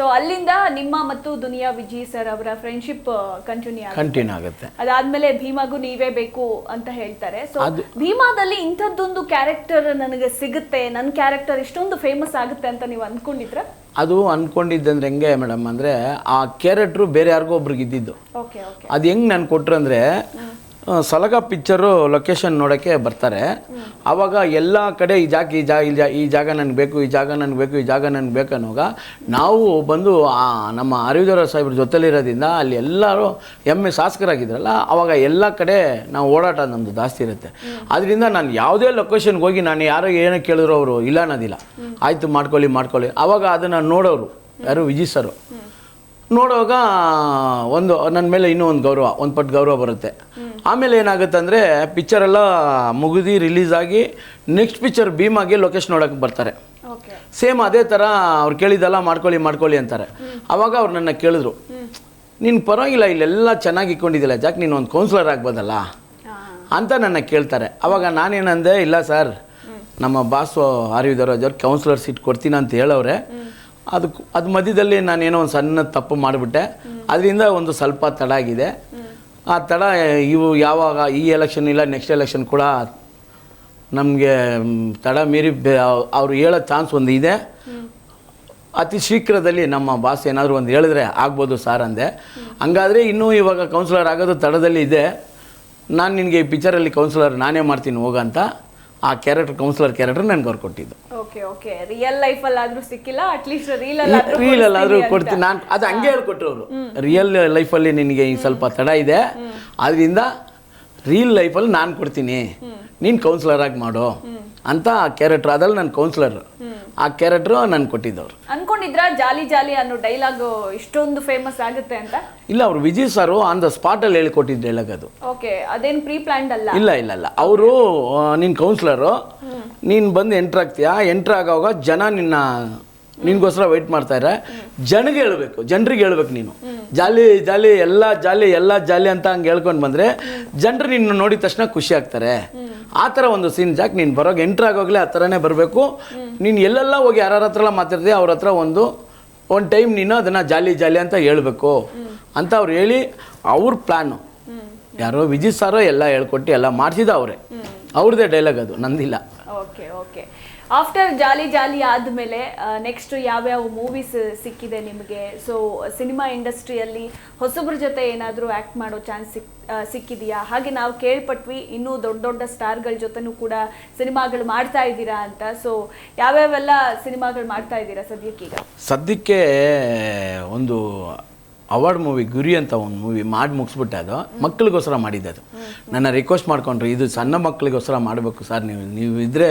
So ಅಲ್ಲಿಂದ ನಿಮ್ಮ ಮತ್ತು ದುನಿಯಾ ವಿಜಯ್ ಸರ್ ಅವರ ಫ್ರೆಂಡ್ಶಿಪ್ ಕಂಟಿನ್ಯೂ ಕಂಟಿನ್ಯೂ ಆಗುತ್ತೆ. ಅದಾದ್ಮೇಲೆ ಭೀಮಾಗೂ ನೀವೇ ಬೇಕು ಅಂತ ಹೇಳ್ತಾರೆ. ಸೊ ಭೀಮಾದಲ್ಲಿ ಇಂಥದ್ದೊಂದು ಕ್ಯಾರೆಕ್ಟರ್ ನನಗೆ ಸಿಗುತ್ತೆ ನನ್ನ ಕ್ಯಾರೆಕ್ಟರ್ ಇಷ್ಟೊಂದು ಫೇಮಸ್ ಆಗುತ್ತೆ ಅಂತ ನೀವು ಅಂದ್ಕೊಂಡಿದ್ರ ಅದು ಅನ್ಕೊಂಡಿದ್ದಂದ್ರೆ ಹೆಂಗೆ ಮೇಡಮ್ ಅಂದರೆ ಆ ಕ್ಯಾರೆಕ್ಟ್ರು ಬೇರೆ ಯಾರಿಗೋ ಒಬ್ರಿಗೆ ಇದ್ದಿದ್ದು. ಅದು ಹೆಂಗೆ ನಾನು ಕೊಟ್ರು ಅಂದರೆ ಸಲಗ ಪಿಕ್ಚರು ಲೊಕೇಶನ್ ನೋಡೋಕ್ಕೆ ಬರ್ತಾರೆ. ಆವಾಗ ಎಲ್ಲ ಕಡೆ ಈ ಜಾಗ ಈ ಜಾಗ ಈ ಜಾಗ ನನಗೆ ಬೇಕು, ಈ ಜಾಗ ನನಗೆ ಬೇಕು, ಈ ಜಾಗ ನನಗೆ ಬೇಕು ಅನ್ನೋವಾಗ ನಾವು ಬಂದು ನಮ್ಮ ಅರಿವಿದವರ ಸಾಹೇಬ್ರ ಜೊತೆಲಿರೋದ್ರಿಂದ ಅಲ್ಲಿ ಎಲ್ಲರೂ ಎಮ್ಮೆ ಶಾಸಕರಾಗಿದ್ರಲ್ಲ ಆವಾಗ ಎಲ್ಲ ಕಡೆ ನಾವು ಓಡಾಟ ನಮ್ಮದು ಜಾಸ್ತಿ ಇರುತ್ತೆ. ಅದರಿಂದ ನಾನು ಯಾವುದೇ ಲೊಕೇಶನ್ಗೆ ಹೋಗಿ ನಾನು ಯಾರೋ ಏನೋ ಕೇಳಿದ್ರು ಅವರು ಇಲ್ಲ ಅನ್ನೋದಿಲ್ಲ. ಆಯಿತು ಮಾಡ್ಕೊಳ್ಳಿ ಮಾಡ್ಕೊಳ್ಳಿ. ಆವಾಗ ಅದನ್ನು ನೋಡೋರು ಯಾರು ವಿಜಯ್ ಸರು. ನೋಡುವಾಗ ಒಂದು ನನ್ನ ಮೇಲೆ ಇನ್ನೂ ಒಂದು ಗೌರವ, ಒಂದು ಪಟ್ಟು ಗೌರವ ಬರುತ್ತೆ. ಆಮೇಲೆ ಏನಾಗುತ್ತೆ ಅಂದರೆ ಪಿಕ್ಚರೆಲ್ಲ ಮುಗಿದು ರಿಲೀಸ್ ಆಗಿ ನೆಕ್ಸ್ಟ್ ಪಿಕ್ಚರ್ ಭೀಮಾಗೆ ಲೊಕೇಶನ್ ನೋಡೋಕೆ ಬರ್ತಾರೆ. ಸೇಮ್ ಅದೇ ಥರ ಅವ್ರು ಕೇಳಿದ್ದೆಲ್ಲ ಮಾಡ್ಕೊಳ್ಳಿ ಮಾಡ್ಕೊಳ್ಳಿ ಅಂತಾರೆ. ಆವಾಗ ಅವ್ರು ನನ್ನ ಕೇಳಿದ್ರು ನೀನು ಪರವಾಗಿಲ್ಲ ಇಲ್ಲೆಲ್ಲ ಚೆನ್ನಾಗಿ ಇಟ್ಕೊಂಡಿದ್ದಿಲ್ಲ ಜಾಕ್ ನೀನು ಒಂದು ಕೌನ್ಸಿಲರ್ ಆಗ್ಬೋದಲ್ಲ? ಅಂತ ನನ್ನ ಕೇಳ್ತಾರೆ. ಅವಾಗ ನಾನೇನಂದೆ ಇಲ್ಲ ಸರ್ ನಮ್ಮ ಬಾಸು ಆರ್ ವಿ ದರೋಜ್ ಅವ್ರು ಕೌನ್ಸಿಲರ್ ಸೀಟ್ ಕೊಡ್ತೀನಿ ಅಂತ ಹೇಳವ್ರೆ. ಅದಕ್ಕೆ ಅದು ಮಧ್ಯದಲ್ಲಿ ನಾನೇನೋ ಒಂದು ಸಣ್ಣ ತಪ್ಪು ಮಾಡಿಬಿಟ್ಟೆ. ಅದರಿಂದ ಒಂದು ಸ್ವಲ್ಪ ತಡ ಆಗಿದೆ. ಆ ತಡ ಇವು ಯಾವಾಗ ಈ ಎಲೆಕ್ಷನ್ ಇಲ್ಲ ನೆಕ್ಸ್ಟ್ ಎಲೆಕ್ಷನ್ ಕೂಡ ನಮಗೆ ತಡ ಮೀರಿ ಅವರು ಹೇಳೋ ಚಾನ್ಸ್ ಒಂದು ಇದೆ. ಅತಿ ಶೀಘ್ರದಲ್ಲಿ ನಮ್ಮ ಬಾಸ್ ಏನಾದರೂ ಒಂದು ಹೇಳಿದ್ರೆ ಆಗ್ಬೋದು ಸಾರ್ ಅಂದೆ. ಹಂಗಾದರೆ ಇನ್ನೂ ಇವಾಗ ಕೌನ್ಸಿಲರ್ ಆಗೋದು ತಡದಲ್ಲಿ ಇದೆ. ನಾನು ನಿನಗೆ ಈ ಪಿಕ್ಚರಲ್ಲಿ ಕೌನ್ಸಿಲರ್ ನಾನೇ ಮಾಡ್ತೀನಿ ಹೋಗಂತ. ಆ ಕ್ಯಾರೆಕ್ಟರ್ ಕೌನ್ಸಿಲರ್ ಕ್ಯಾರೆಕ್ಟರ್ ನನಗೆ ಅವ್ರು ಕೊಟ್ಟಿದ್ದು. ಓಕೆ ಓಕೆ ರಿಯಲ್ ಲೈಫ್ ಅಲ್ಲಾದ್ರೂ ಸಿಕ್ಕಿಲ್ಲ ಅಟ್ಲೀಸ್ಟ್ ರೀಲ್. ಕೊಡ್ತೀನಿ ನಾನು ಅದು ಹಂಗೆ ಹೇಳ್ಕೊಟ್ರು ಅವರು ರಿಯಲ್ ಲೈಫಲ್ಲಿ ನಿನಗೆ ಈ ಸ್ವಲ್ಪ ತಡ ಇದೆ. ಅದರಿಂದ ರಿಯಲ್ ಲೈಫಲ್ಲಿ ನಾನು ಕೊಡ್ತೀನಿ. ನೀನು ಕೌನ್ಸಿಲರ್ ಆಗಿ ಮಾಡು. ಅಂತ ಆ ಕ್ಯಾರೆಕ್ಟರ್ ಅದ್ರಲ್ಲಿ ನನ್ನ ಕೌನ್ಸಿಲರ್ ಆ ಕ್ಯಾರೆಕ್ಟ್ರು ನಾನು ಕೊಟ್ಟಿದ್ದವ್ರು. ಅನ್ಕೊಂಡಿದ್ರ ಜಾಲಿ ಜಾಲಿ ಅನ್ನೋ ಡೈಲಾಗ್ ಇಷ್ಟೊಂದು ಫೇಮಸ್ ಆಗುತ್ತೆ ಅಂತ? ಇಲ್ಲ ಅವರು ವಿಜಯ್ ಸರ್ ಆನ್ ದ ಸ್ಪಾಟಲ್ಲಿ ಹೇಳಿಕೊಟ್ಟಿದ್ದ ಡೈಲಾಗ್ ಅದು. ಓಕೆ ಅದೇನ್ ಪ್ರೀ ಪ್ಲಾನ್ಡ್ ಅಲ್ಲ? ಇಲ್ಲ ಇಲ್ಲ ಇಲ್ಲ. ಅವರು ನಿನ್ನ ಕೌನ್ಸಿಲರು ನೀನು ಬಂದು ಎಂಟರ್ ಆಗ್ತೀಯಾ? ಎಂಟ್ರ್ ಆಗೋವಾಗ ಜನ ನಿನ್ನ ನಿನ್ಗೋಸ್ಕರ ವೆಯ್ಟ್ ಮಾಡ್ತಾರೆ ಜನಗೆ ಹೇಳ್ಬೇಕು ಜನರಿಗೆ ಹೇಳ್ಬೇಕು ನೀನು. ಜಾಲಿ ಜಾಲಿ ಎಲ್ಲ ಜಾಲಿ ಎಲ್ಲ ಜಾಲಿ ಅಂತ ಹಂಗೆ ಹೇಳ್ಕೊಂಡು ಬಂದರೆ ಜನರು ನಿನ್ನ ನೋಡಿದ ತಕ್ಷಣ ಖುಷಿ ಆಗ್ತಾರೆ. ಆ ಥರ ಒಂದು ಸೀನ್ ಜಾಕ್ ನೀನು ಎಂಟ್ರ್ ಆಗೋಗ್ಲೇ ಆ ಥರನೇ ಬರಬೇಕು. ನೀನು ಎಲ್ಲೆಲ್ಲ ಹೋಗಿ ಯಾರ ಹತ್ರ ಎಲ್ಲ ಮಾತಾಡ್ತೀಯ ಅವ್ರ ಹತ್ರ ಒಂದು ಒಂದು ಟೈಮ್ ನೀನು ಅದನ್ನು ಜಾಲಿ ಜಾಲಿ ಅಂತ ಹೇಳಬೇಕು. ಅಂತ ಅವ್ರು ಹೇಳಿ ಅವ್ರ ಪ್ಲ್ಯಾನು ಯಾರೋ ವಿಜಯ್ ಸಾರೋ ಎಲ್ಲ ಹೇಳ್ಕೊಟ್ಟು ಎಲ್ಲ ಮಾಡಿಸಿದ ಅವರೇ. ಅವ್ರದ್ದೇ ಡೈಲಾಗ್ ಅದು ನಂದಿಲ್ಲ. Okay okay after jolly jolly ಆದಮೇಲೆ ನೆಕ್ಸ್ಟ್ ಯಾವ್ಯಾವ ಮೂವೀಸ್ ಸಿಕ್ಕಿದೆ ನಿಮಗೆ? ಸೊ ಸಿನಿಮಾ ಇಂಡಸ್ಟ್ರಿಯಲ್ಲಿ ಹೊಸಬ್ರ ಜೊತೆ ಏನಾದರೂ ಆ್ಯಕ್ಟ್ ಮಾಡೋ ಚಾನ್ಸ್ ಸಿಕ್ ಸಿಕ್ಕಿದೆಯಾ? ಹಾಗೆ ನಾವು ಕೇಳ್ಪಟ್ವಿ, ಇನ್ನೂ ದೊಡ್ಡ ದೊಡ್ಡ ಸ್ಟಾರ್ಗಳ ಜೊತೆನೂ ಕೂಡ ಸಿನಿಮಾಗಳು ಮಾಡ್ತಾ ಇದ್ದೀರಾ ಅಂತ. ಸೊ ಯಾವ್ಯಾವೆಲ್ಲ ಸಿನಿಮಾಗಳು ಮಾಡ್ತಾ ಇದ್ದೀರಾ ಸದ್ಯಕ್ಕೀಗ? ಸದ್ಯಕ್ಕೆ ಒಂದು ಅವಾರ್ಡ್ ಮೂವಿ ಗುರಿ ಅಂತ ಒಂದು ಮೂವಿ ಮಾಡಿ ಮುಗಿಸ್ಬಿಟ್ಟೆ ಅದು. ಮಕ್ಕಳಿಗೋಸ್ಕರ ಮಾಡಿದ್ದೆ ಅದು. ನನ್ನ ರಿಕ್ವೆಸ್ಟ್ ಮಾಡ್ಕೊಂಡ್ರು ಇದು ಸಣ್ಣ ಮಕ್ಕಳಿಗೋಸ್ಕರ ಮಾಡಬೇಕು ಸರ್ ನೀವು. ನೀವು ಇದ್ದರೆ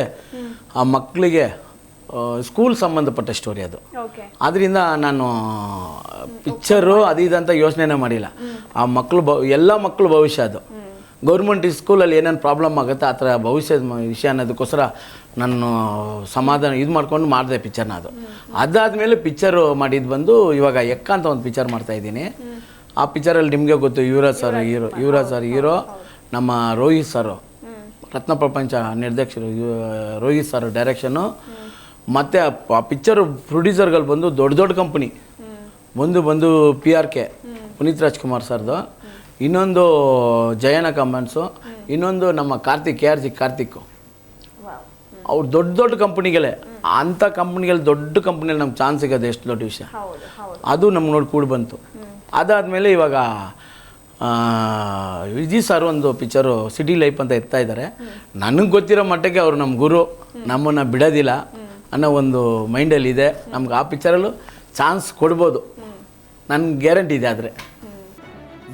ಆ ಮಕ್ಕಳಿಗೆ ಸ್ಕೂಲ್ ಸಂಬಂಧಪಟ್ಟ ಸ್ಟೋರಿ ಅದು. ಅದರಿಂದ ನಾನು ಪಿಕ್ಚರು ಅದು ಇದಂತ ಯೋಚನೆನೇ ಮಾಡಿಲ್ಲ. ಆ ಮಕ್ಕಳು ಬ ಎಲ್ಲ ಮಕ್ಕಳು ಭವಿಷ್ಯ ಅದು. ಗೌರ್ಮೆಂಟ್ ಸ್ಕೂಲಲ್ಲಿ ಏನೇನು ಪ್ರಾಬ್ಲಮ್ ಆಗುತ್ತೆ ಆ ಥರ ಭವಿಷ್ಯದ ವಿಷಯ ಅನ್ನೋದಕ್ಕೋಸ್ಕರ ನಾನು ಸಮಾಧಾನ ಇದು ಮಾಡ್ಕೊಂಡು ಮಾಡಿದೆ ಪಿಕ್ಚರ್ನ ಅದು. ಅದಾದಮೇಲೆ ಪಿಕ್ಚರು ಮಾಡಿದ್ದು ಬಂದು ಇವಾಗ ಎಕ್ಕ ಅಂತ ಒಂದು ಪಿಕ್ಚರ್ ಮಾಡ್ತಾ ಇದ್ದೀನಿ. ಆ ಪಿಕ್ಚರಲ್ಲಿ ನಿಮಗೆ ಗೊತ್ತು Yuvaraj sir hero Yuvaraj sir hero ನಮ್ಮ ರೋಹಿತ್ ಸರು ರತ್ನ ಪ್ರಪಂಚ ನಿರ್ದೇಶಕರು ರೋಹಿತ್ ಸರ್ ಡೈರೆಕ್ಷನು ಮತ್ತು ಆ ಪಿಕ್ಚರು ಪ್ರೊಡ್ಯೂಸರ್ಗಳು ಬಂದು ದೊಡ್ಡ ದೊಡ್ಡ ಕಂಪ್ನಿ ಒಂದು ಬಂದು P R K Puneeth Rajkumar ಸರ್ದು ಇನ್ನೊಂದು ಜಯನ ಕಮನ್ಸು ಇನ್ನೊಂದು ನಮ್ಮ Karthik K R G Karthik. ಅವ್ರು ದೊಡ್ಡ ದೊಡ್ಡ ಕಂಪ್ನಿಗಳೇ. ಅಂಥ ಕಂಪ್ನಿಗಳು ದೊಡ್ಡ ಕಂಪ್ನಿಯಲ್ಲಿ ನಮ್ಗೆ ಚಾನ್ಸ್ ಸಿಗೋದು ಎಷ್ಟು ದೊಡ್ಡ ವಿಷಯ. ಅದು ನಮ್ಗೆ ನೋಡಿ ಕೂಡಿ ಬಂತು. ಅದಾದಮೇಲೆ ಇವಾಗ ವಿಜಿ ಸರ್ ಒಂದು ಪಿಕ್ಚರು ಸಿಟಿ ಲೈಫ್ ಅಂತ ಎತ್ತಾ ಇದ್ದಾರೆ ನನಗೆ ಗೊತ್ತಿರೋ ಮಟ್ಟಕ್ಕೆ ಅವರು ನಮ್ಮ ಗುರು. ನಮ್ಮನ್ನು ಬಿಡೋದಿಲ್ಲ ಅನ್ನೋ ಒಂದು ಮೈಂಡಲ್ಲಿ ಇದೆ ನಮ್ಗೆ ಆ ಪಿಕ್ಚರಲ್ಲೂ ಚಾನ್ಸ್ ಕೊಡ್ಬೋದು. ನನ್ನ ಗ್ಯಾರಂಟಿ ಇದೆ ಆದರೆ.